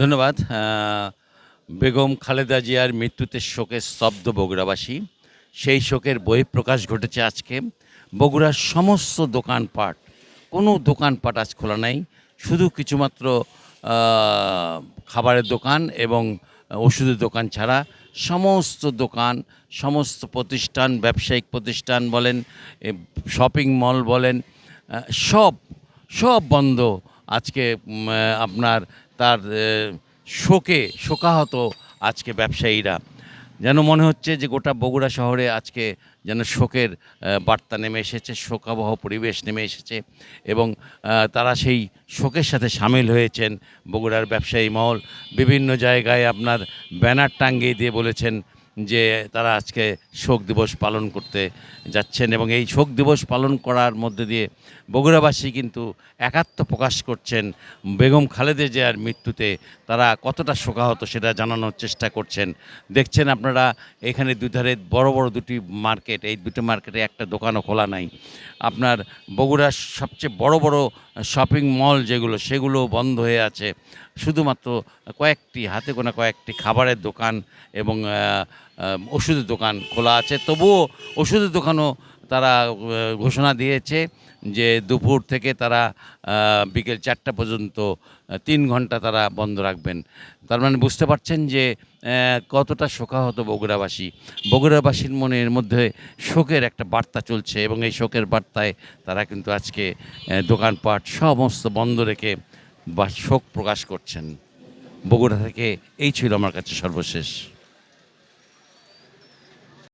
ধন্যবাদ। বেগম খালেদা জিয়ার মৃত্যুতে শোকের স্তব্ধ বগুড়াবাসী। সেই শোকের বহিঃপ্রকাশ ঘটেছে আজকে। বগুড়ার সমস্ত দোকানপাট, কোনো দোকানপাট আজ খোলা নাই। শুধু কিছুমাত্র খাবারের দোকান এবং ওষুধের দোকান ছাড়া সমস্ত দোকান, সমস্ত প্রতিষ্ঠান, ব্যবসায়িক প্রতিষ্ঠান বলেন শপিং মল বলেন সব সব বন্ধ আজকে আপনার তার শোকে শোকাহত আজকে ব্যবসায়ীরা। যেন মনে হচ্ছে যে গোটা বগুড়া শহরে আজকে যেন শোকের বার্তা নেমে এসেছে, শোকাবহ পরিবেশ নেমে এসেছে এবং তারা সেই শোকের সাথে সামিল হয়েছেন বগুড়ার ব্যবসায়ী মহল। বিভিন্ন জায়গায় আপনার ব্যানার টাঙ্গিয়ে দিয়ে বলেছেন যে তারা আজকে শোক দিবস পালন করতে যাচ্ছেন এবং এই শোক দিবস পালন করার মধ্যে দিয়ে বগুড়াবাসী কিন্তু একাত্ম প্রকাশ করছেন। বেগম খালেদা জিয়ার মৃত্যুতে তারা কতটা শোকাহত সেটা জানানোর চেষ্টা করছেন। দেখছেন আপনারা, এখানে দুধারে বড় বড় দুটি মার্কেট, এই দুটি মার্কেটে একটা দোকানও খোলা নাই। আপনার বগুড়ার সবচেয়ে বড় বড় শপিং মল যেগুলো সেগুলো বন্ধ হয়ে আছে। শুধুমাত্র কয়েকটি, হাতে গোনা কয়েকটি খাবারের দোকান এবং ওষুধের দোকান খোলা আছে। তবুও ওষুধের দোকানও তারা ঘোষণা দিয়েছে যে দুপুর থেকে তারা বিকেল চারটা পর্যন্ত তিন ঘণ্টা তারা বন্ধ রাখবেন। তার মানে বুঝতে পারছেন যে কতটা শোকাহত বগুড়াবাসী। বগুড়াবাসীর মনের মধ্যে শোকের একটা বার্তা চলছে এবং এই শোকের বার্তায় তারা কিন্তু আজকে দোকানপাট সমস্ত বন্ধ রেখে বা শোক প্রকাশ করছেন। বগুড়া থেকে এই ছিল আমার কাছে সর্বশেষ।